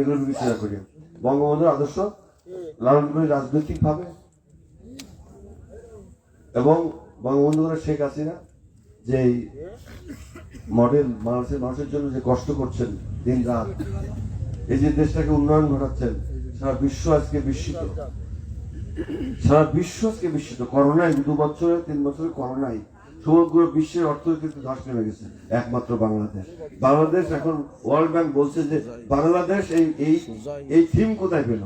এগুলো বিবেচনা করি বঙ্গবন্ধুর আদর্শ লালন করি রাজনৈতিকভাবে এবং বঙ্গবন্ধু শেখ হাসিনা যে মডেল বাংলাদেশের মানুষের জন্য যে কষ্ট করছেন দিন রাত এই যে দেশটাকে উন্নয়ন ঘটাচ্ছেন, সারা বিশ্ব আজকে বিস্মিত। সারা বিশ্ব আজকে বিস্মিত। করোনায় দু বছরে, তিন বছরে করোনায় সমগ্র বিশ্বের অর্থনীতিতে ধস নেমে গেছে, একমাত্র বাংলাদেশ। বাংলাদেশ এখন ওয়ার্ল্ড ব্যাংক বলছে যে বাংলাদেশ এই এই এই থিম কোথায় পেল?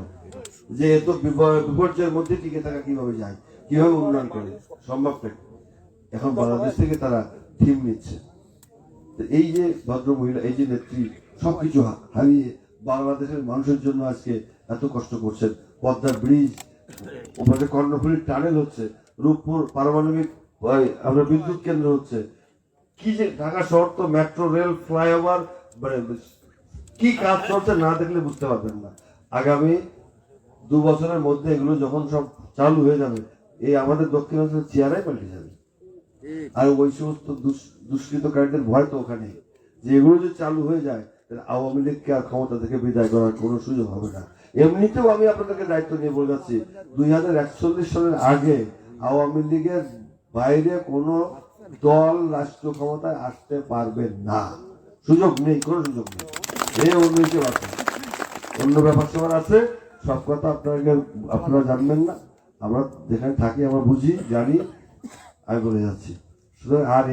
যে এত বিপর্যয়ের মধ্যে টিকে থাকা কীভাবে যায়? কীভাবে উন্নয়ন করে? সম্ভবটা কি? এখন বাংলাদেশ থেকে তারা থিম নিচ্ছে। এই যে ভদ্র মহিলা, এই যে নেত্রী, সবকিছু হারিয়ে বাংলাদেশের মানুষের জন্য আজকে এত কষ্ট করছেন। পদ্মার ব্রিজ ওপাশে কর্ণফুলীর টানেল হচ্ছে, রূপপুর পারমাণবিক ওই আপনার বিদ্যুৎ কেন্দ্র হচ্ছে। কি যে ঢাকা শহর তো মেট্রো রেল ফ্লাইওভার কি কাজ চলছে না দেখলে বুঝতে পারবেন না। আগামী দু বছরের মধ্যে এগুলো যখন সব চালু হয়ে যাবে, এই আমাদের দক্ষিণাঞ্চলের চেয়ারাই পাল্টে যাবে। আর ওই সমস্ত দুষ- দুষ্কৃতকারীদের ভয় তো ওখানে। যে এগুলো যদি চালু হয়ে যায়, তাহলে আওয়ামী লীগকে আর ক্ষমতা থেকে বিদায় করার কোনো সুযোগ হবে না। এমনিতেও আমি আপনাদেরকে দায়িত্ব নিয়ে বলে যাচ্ছি, দুই হাজার একচল্লিশ সালের আগে আওয়ামী লীগের বাইরে কোনো দল রাষ্ট্র ক্ষমতায় আসতে পারবে না। সুযোগ নেই, কোনো সুযোগ নেই। এই অন্য কেউ আছে। অন্য ব্যাপার সবার আছে। সব কথা আপনাকে, আপনারা জানবেন না। আমরা যেখানে থাকি, আমরা বুঝি, জানি। আমি বলে যাচ্ছি। সুতরাং আর